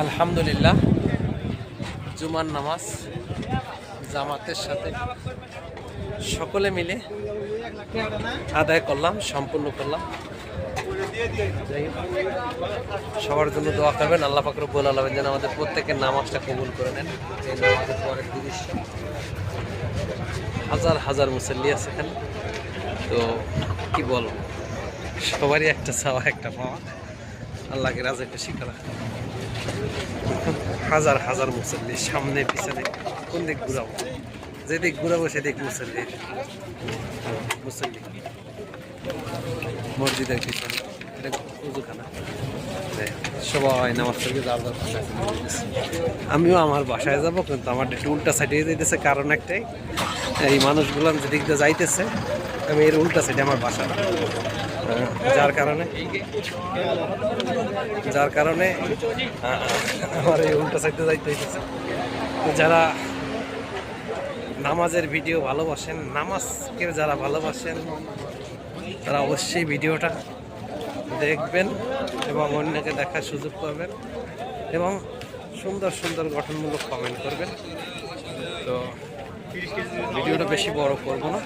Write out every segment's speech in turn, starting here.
আলহামদুলিল্লাহ, জুমার নামাজ, জামাতের সাথে সকলে মিলে আদায় করলাম, সম্পূর্ণ করলাম। সবার জন্য দোয়া করবেন, আল্লাহ পাকর বলে আলাবেন যেন আমাদের প্রত্যেকের নামাজটা কবুল করে নেন। এই নামাজের পরের দৃশ্য হাজার হাজার মুসল্লি আছে এখানে। তো কি বলব, সবারই একটা চাওয়া, একটা পাওয়া। আল্লাহকে রাজা খুশি করা। হাজার হাজার মুসল্লি সামনে পিছনে কোন দিক ঘুরাবো? যেদিক ঘুরাবো সেদিক মুসল্লি। মুসল্লি। মসজিদের পিছনে। এটা উজুখানা। সবাই নামাজ যার যার যেতেছে। আমিও আমার বাসায় যাব কিন্তু আমার একটু উল্টা সাইডে যাইতেছে কারণ একটাই। এই মানুষগুলো যেদিক দিয়ে যাইতেছে আমি এর উল্টা সাইডে আমার বাসা। যার কারণে? যার কারণে আমার এই উল্টা সাইডে যাইতে হইতেছে। যারা নামাজের ভিডিও ভালোবাসেন নামাজকে যারা ভালোবাসেন, তারা অবশ্যই ভিডিওটা দেখবেন এবং অন্যকে দেখার সুযোগ পাবেন এবং সুন্দর সুন্দর গঠনমূলক কমেন্ট করবেন। তো ভিডিওটা বেশি বড় করব না।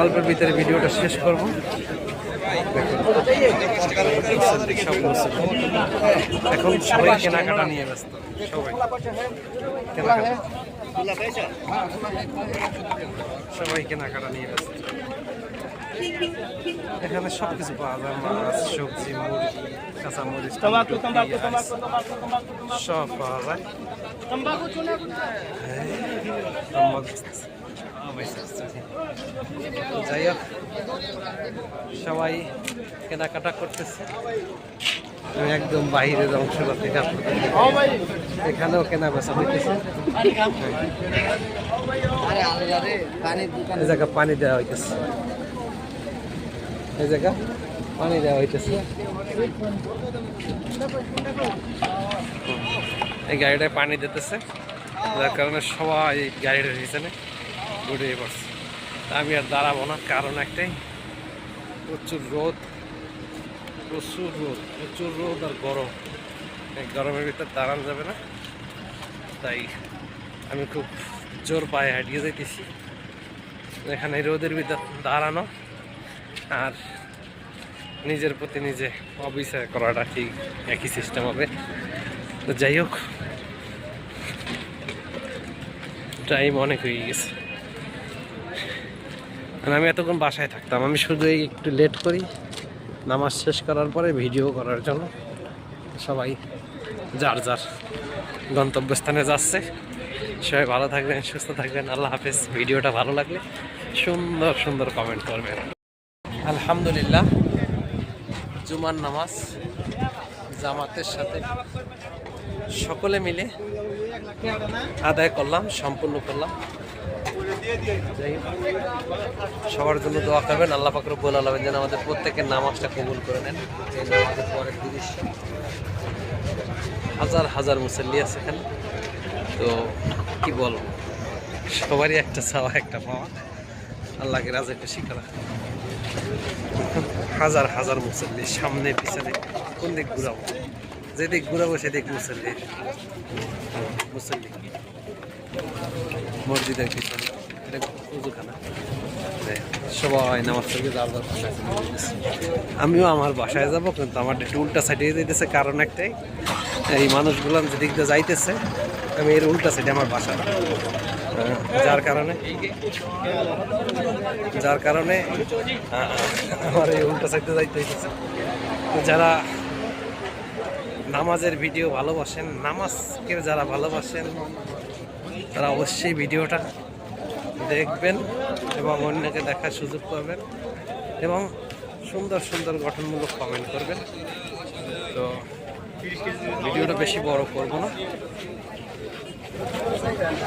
অল্পের ভিতরে ভিডিওটা শেষ করব। এখন সবাই কেনাকাটা নিয়ে ব্যস্ত। সবাই। কেনাকাটা সবাই কেনাকাটা নিয়ে ব্যস্ত। এখানে সব কিছু পাওয়া যায় মাছ সবজি মুড়ি কাঁচা মরিচ সব পাওয়া যায়। যাই হোক, সবাই কেনাকাটা করতেছে। আমি একদম বাইরের অংশটা থেকে এখানেও কেনা বেচা হইতেছে। এই জায়গা পানি দেওয়া হইতেছে। এই জায়গা পানি দেওয়া হইতেছে। এই গাড়িটায় পানি দিতেছে। যার কারণে সবাই এই গাড়িটার পিছনে গুড়িয়ে পড়ছে আমি আর দাঁড়াবো না, কারণ একটাই, প্রচুর রোদ প্রচুর রোদ প্রচুর রোদ আর গরম। এই গরমের ভিতর দাঁড়ানো যাবে না। তাই আমি খুব জোর পায়ে হাঁটিয়ে যাইতেছি। এখানে রোদের ভিতর দাঁড়ানো আর নিজের প্রতি নিজে অবিচার করাটা ঠিক একই সিস্টেম হবে। তো যাই হোক টাইম অনেক হয়ে গেছে। আর আমি এতক্ষণ বাসায় থাকতাম। আমি শুধু একটু লেট করি, নামাজ শেষ করার পরে ভিডিও করার জন্য। সবাই যার যার গন্তব্যস্থানে যাচ্ছে। সবাই ভালো থাকবেন, সুস্থ থাকবেন। আল্লাহ হাফেজ। ভিডিওটা ভালো লাগলে সুন্দর সুন্দর কমেন্ট করবেন। আলহামদুলিল্লাহ, জুমার নামাজ জামাতের সাথে সকলে মিলে আদায় করলাম, সম্পূর্ণ করলাম। সবার জন্য দোয়া করবেন। আল্লাহ পাকর বলে আলাবেন যেন আমাদের প্রত্যেকের নামাজটা কবুল করে নেন। এই নামাজের পরের দৃশ্য হাজার হাজার মুসল্লি আছে এখানে। তো কি বলব? সবারই একটা চাওয়া, একটা পাওয়া। আল্লাহকে রাজা খুশি করা। হাজার হাজার মুসল্লি সামনে পিছনে কোন দিক ঘুরাবো? যেদিক ঘুরাবো সেদিক মুসল্লি। মুসল্লি। মসজিদের পিছনে। সবাই নামাজ আমিও আমার বাসায় যাব, কিন্তু আমার উল্টা সাইডে যাইতেছে কারণ একটাই, এই মানুষগুলো যেদিক দিয়ে যাইতেছে, আমি এর উল্টা সাইডে আমার বাসা। যার কারণে যার কারণে আমার এই উল্টা সাইডে যাইতে হইতেছে। যারা নামাজের ভিডিও ভালোবাসেন, নামাজকে যারা ভালোবাসেন, তারা অবশ্যই ভিডিওটা দেখবেন এবং অন্যকে দেখার সুযোগ পাবেন এবং সুন্দর সুন্দর গঠনমূলক কমেন্ট করবেন। তো ভিডিওটা বেশি বড় করব না।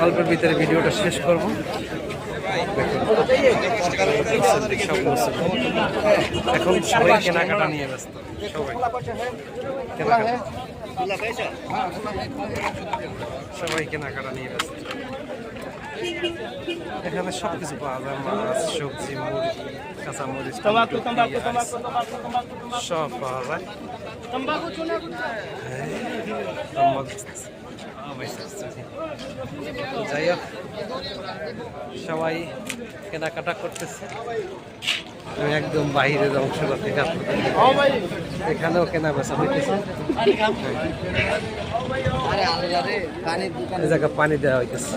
অল্পের ভিতরে ভিডিওটা শেষ করব। এখন সবাই কেনাকাটা নিয়ে ব্যস্ত। সবাই। কেনাকাটা। সবাই কেনাকাটা নিয়ে ব্যস্ত। এখানে সব কিছু পাওয়া যায় মাছ সবজি মুড়ি কাঁচা মরিচ টমেটো, পেঁয়াজ, সব পাওয়া যায়। যাই হোক সবাই কেনাকাটা করতেছে। আমি একদম বাইরের অংশটা থেকে। এখানেও কেনা বেচা হইতেছে জায়গা পানি দেওয়া হইতেছে।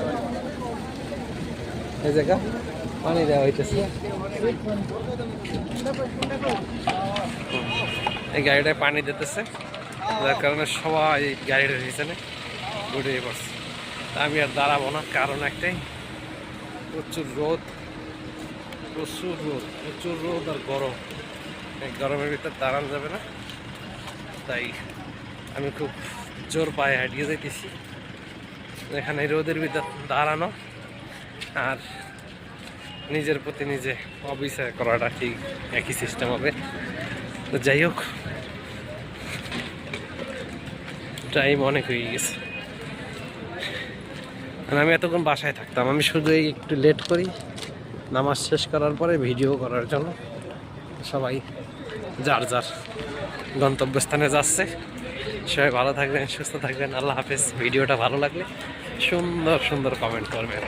এই জায়গা, পানি দেওয়া হইতেছে। এই গাড়িটায় পানি দিতেছে, যার কারণে সবাই গাড়িটার পিছনে ঘুরিয়ে পড়ছে। আমি আর দাঁড়াবো না, কারণ একটাই, প্রচুর রোদ প্রচুর রোদ প্রচুর রোদ আর গরম। এই গরমের ভিতর দাঁড়ানো যাবে না। তাই আমি খুব জোর পায়ে হাঁটিয়ে যাইতেছি। এখানে রোদের ভিতর দাঁড়ানো। আর নিজের প্রতি নিজে অবিচার করাটা ঠিক, একই সিস্টেম হবে। তো যাই হোক টাইম অনেক হয়ে গেছে। আর আমি এতক্ষণ বাসায় থাকতাম, আমি শুধু একটু লেট করি, নামাজ শেষ করার পরে ভিডিও করার জন্য। সবাই যার যার গন্তব্যস্থানে যাচ্ছে। সবাই ভালো থাকবেন, সুস্থ থাকবেন, আল্লাহ হাফেজ। ভিডিওটা ভালো লাগলে সুন্দর সুন্দর কমেন্ট করবেন।